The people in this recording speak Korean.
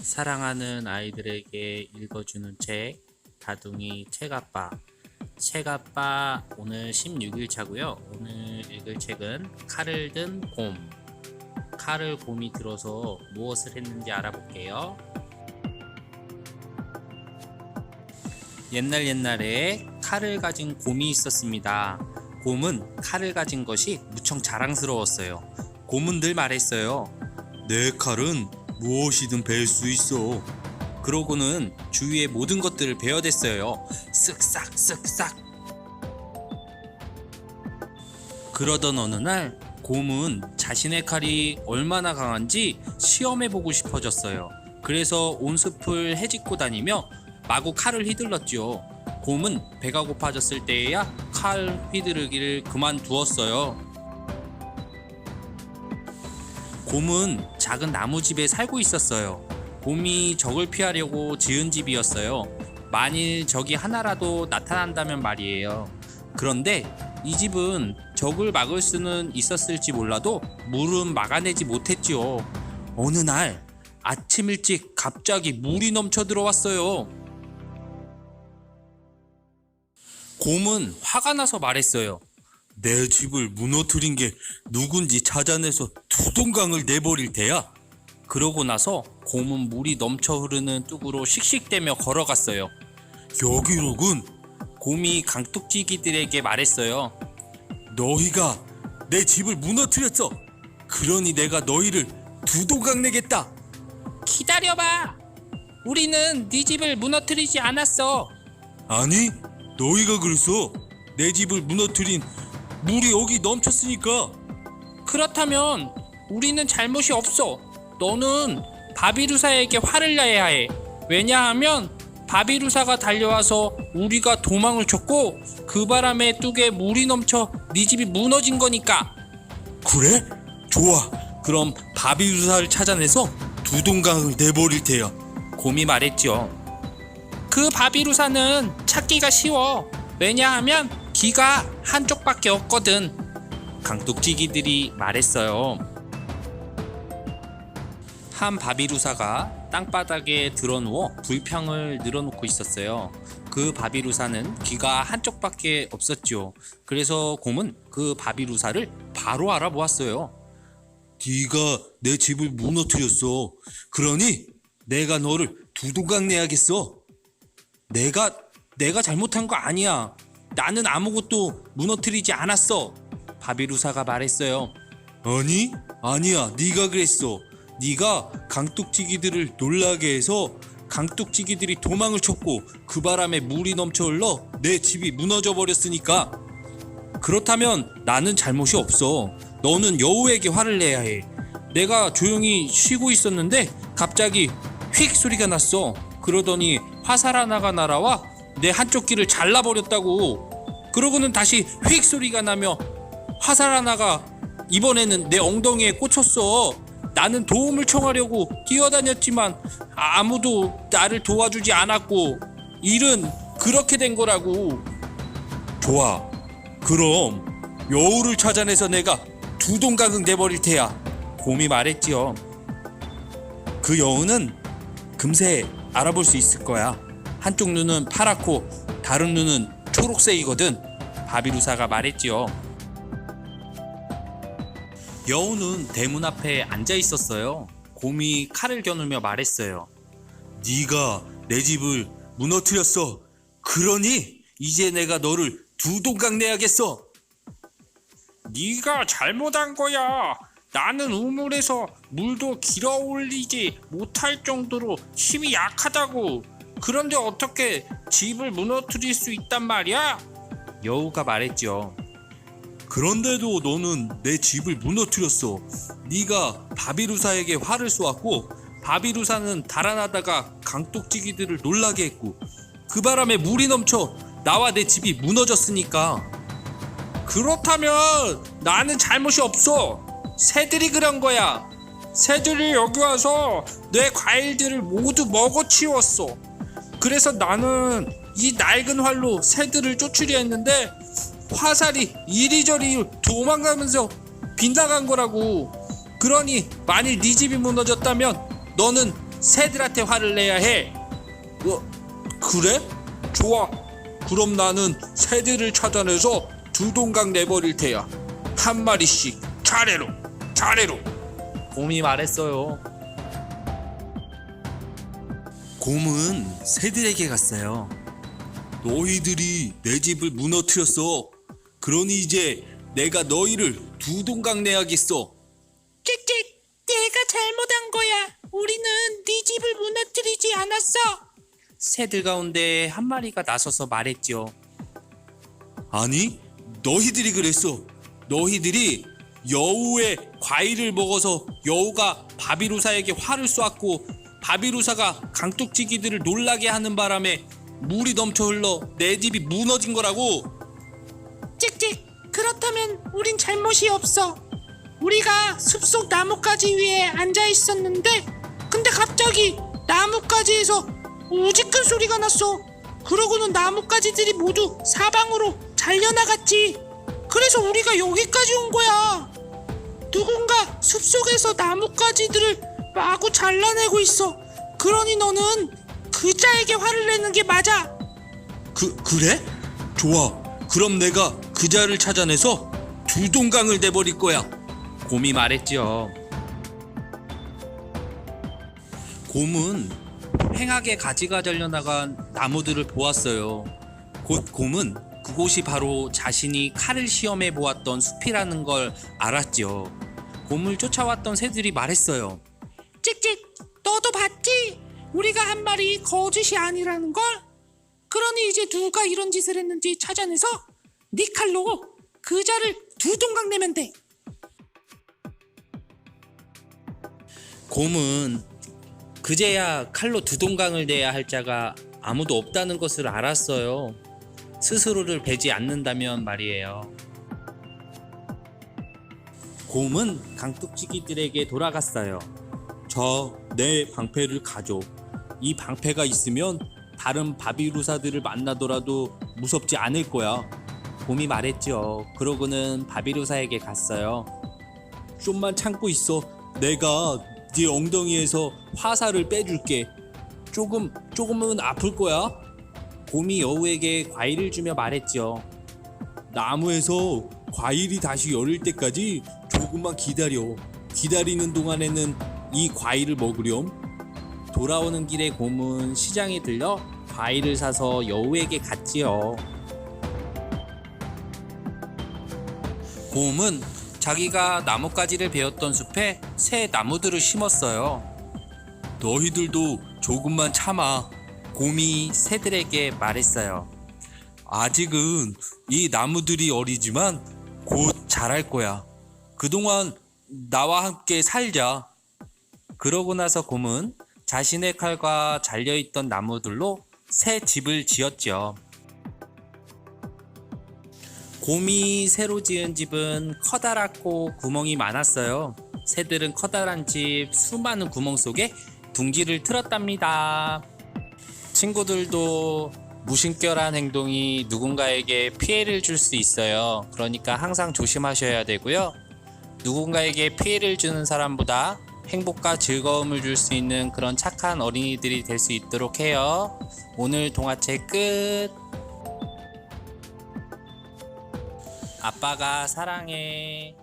사랑하는 아이들에게 읽어주는 책 다둥이 책아빠. 책아빠 오늘 16일 차고요. 오늘 읽을 책은 칼을 든 곰. 칼을 곰이 들어서 무엇을 했는지 알아볼게요. 옛날 옛날에 칼을 가진 곰이 있었습니다. 곰은 칼을 가진 것이 무척 자랑스러웠어요. 곰은 늘 말했어요 내 칼은 무엇이든 벨수 있어. 그러고는 주위의 모든 것들을 베어댔어요. 쓱싹 쓱싹. 그러던 어느 날 곰은 자신의 칼이 얼마나 강한지 시험해 보고 싶어졌어요. 그래서 온 숲을 헤집고 다니며 마구 칼을 휘둘렀죠. 곰은 배가 고파졌을 때에야 칼 휘두르기를 그만두었어요. 곰은 작은 나무집에 살고 있었어요. 곰이 적을 피하려고 지은 집이었어요. 만일 적이 하나라도 나타난다면 말이에요. 그런데 이 집은 적을 막을 수는 있었을지 몰라도 물은 막아내지 못했지요. 어느 날 아침 일찍 갑자기 물이 넘쳐 들어왔어요. 곰은 화가 나서 말했어요. 내 집을 무너뜨린 게 누군지 찾아내서 두동강을 내버릴 테야. 그러고 나서 곰은 물이 넘쳐 흐르는 뚝으로 씩씩대며 걸어갔어요. 여기로군. 곰이 강뚝지기들에게 말했어요. 너희가 내 집을 무너뜨렸어. 그러니 내가 너희를 두동강 내겠다. 기다려봐. 우리는 네 집을 무너뜨리지 않았어. 아니, 너희가 그랬어. 내 집을 무너뜨린 물이 여기 넘쳤으니까. 그렇다면 우리는 잘못이 없어. 너는 바비루사에게 화를 내야 해. 왜냐하면 바비루사가 달려와서 우리가 도망을 쳤고 그 바람에 뚝에 물이 넘쳐 네 집이 무너진 거니까. 그래? 좋아. 그럼 바비루사를 찾아내서 두동강을 내버릴 테야. 곰이 말했죠. 그 바비루사는 찾기가 쉬워. 왜냐하면 귀가 한쪽밖에 없거든. 강뚝지기들이 말했어요. 한 바비루사가 땅바닥에 드러누워 불평을 늘어놓고 있었어요. 그 바비루사는 귀가 한쪽밖에 없었죠. 그래서 곰은 그 바비루사를 바로 알아보았어요. 네가 내 집을 무너뜨렸어. 그러니 내가 너를 두동강 내야겠어. 내가 내가 잘못한 거 아니야. 나는 아무것도 무너뜨리지 않았어. 바비루사가 말했어요. 아니, 아니야. 네가 그랬어. 네가 강뚝지기들을 놀라게 해서 강뚝지기들이 도망을 쳤고 그 바람에 물이 넘쳐 흘러 내 집이 무너져 버렸으니까. 그렇다면 나는 잘못이 없어. 너는 여우에게 화를 내야 해. 내가 조용히 쉬고 있었는데 갑자기 휙 소리가 났어. 그러더니 화살 하나가 날아와 내 한쪽 귀를 잘라버렸다고. 그러고는 다시 휙 소리가 나며 화살 하나가 이번에는 내 엉덩이에 꽂혔어. 나는 도움을 청하려고 뛰어다녔지만 아무도 나를 도와주지 않았고 일은 그렇게 된 거라고. 좋아. 그럼 여우를 찾아내서 내가 두동강을 내버릴 테야. 곰이 말했지요. 그 여우는 금세 알아볼 수 있을 거야. 한쪽 눈은 파랗고 다른 눈은 초록색이거든. 바비루사가 말했지요. 여우는 대문 앞에 앉아 있었어요. 곰이 칼을 겨누며 말했어요. 네가 내 집을 무너뜨렸어. 그러니 이제 내가 너를 두 동강 내야겠어. 네가 잘못한 거야. 나는 우물에서 물도 길어 올리지 못할 정도로 힘이 약하다고. 그런데 어떻게 집을 무너뜨릴 수 있단 말이야? 여우가 말했죠. 그런데도 너는 내 집을 무너뜨렸어. 네가 바비루사에게 화를 쏘았고 바비루사는 달아나다가 강독지기들을 놀라게 했고 그 바람에 물이 넘쳐 나와 내 집이 무너졌으니까. 그렇다면 나는 잘못이 없어. 새들이 그런 거야. 새들이 여기 와서 내 과일들을 모두 먹어치웠어. 그래서 나는 이 낡은 활로 새들을 쫓으려 했는데 화살이 이리저리 도망가면서 빗나간 거라고. 그러니 만일 네 집이 무너졌다면 너는 새들한테 화를 내야 해. 어, 그래? 좋아. 그럼 나는 새들을 찾아내서 두 동강 내버릴 테야. 한 마리씩 차례로, 차례로. 곰이 말했어요. 곰은 새들에게 갔어요. 너희들이 내 집을 무너뜨렸어. 그러니 이제 내가 너희를 두 동강 내야겠어. 찍찍, 내가 잘못한 거야. 우리는 네 집을 무너뜨리지 않았어. 새들 가운데 한 마리가 나서서 말했죠. 아니, 너희들이 그랬어. 너희들이 여우의 과일을 먹어서 여우가 바비루사에게 화를 쏘았고 바비루사가 강뚝지기들을 놀라게 하는 바람에 물이 넘쳐 흘러 내 집이 무너진 거라고. 찍찍 그렇다면 우린 잘못이 없어. 우리가 숲속 나뭇가지 위에 앉아 있었는데 근데 갑자기 나뭇가지에서 우직한 소리가 났어. 그러고는 나뭇가지들이 모두 사방으로 잘려나갔지. 그래서 우리가 여기까지 온 거야. 누군가 숲속에서 나뭇가지들을 마구 잘라내고 있어 그러니 너는 그자에게 화를 내는 게 맞아 그 그래? 좋아. 그럼 내가 그자를 찾아내서 두 동강을 내버릴 거야. 곰이 말했죠. 곰은 횡하게 가지가 잘려나간 나무들을 보았어요. 곧 곰은 그곳이 바로 자신이 칼을 시험해 보았던 숲이라는 걸 알았죠. 곰을 쫓아왔던 새들이 말했어요. 찍찍 너도 봤지? 우리가 한 말이 거짓이 아니라는 걸? 그러니 이제 누가 이런 짓을 했는지 찾아내서 네 칼로 그자를 두 동강 내면 돼 곰은 그제야 칼로 두 동강을 내야 할 자가 아무도 없다는 것을 알았어요. 스스로를 베지 않는다면 말이에요. 곰은 강뚝지기들에게 돌아갔어요. 자, 내 방패를 가져. 이 방패가 있으면 다른 바비루사들을 만나더라도 무섭지 않을 거야. 곰이 말했죠. 그러고는 바비루사에게 갔어요. 좀만 참고 있어. 내가 네 엉덩이에서 화살을 빼줄게. 조금 조금은 아플 거야. 곰이 여우에게 과일을 주며 말했죠. 나무에서 과일이 다시 열릴 때까지 조금만 기다려. 기다리는 동안에는 이 과일을 먹으렴. 돌아오는 길에 곰은 시장에 들려 과일을 사서 여우에게 갔지요. 곰은 자기가 나뭇가지를 베었던 숲에 새 나무들을 심었어요. 너희들도 조금만 참아. 곰이 새들에게 말했어요. 아직은 이 나무들이 어리지만 곧 자랄 거야. 그동안 나와 함께 살자. 그러고 나서 곰은 자신의 칼과 잘려있던 나무들로 새 집을 지었죠. 곰이 새로 지은 집은 커다랗고 구멍이 많았어요. 새들은 커다란 집 수많은 구멍 속에 둥지를 틀었답니다. 친구들도 무심결한 행동이 누군가에게 피해를 줄 수 있어요. 그러니까 항상 조심하셔야 되고요. 누군가에게 피해를 주는 사람보다 행복과 즐거움을 줄 수 있는 그런 착한 어린이들이 될 수 있도록 해요. 오늘 동화책 끝. 아빠가 사랑해.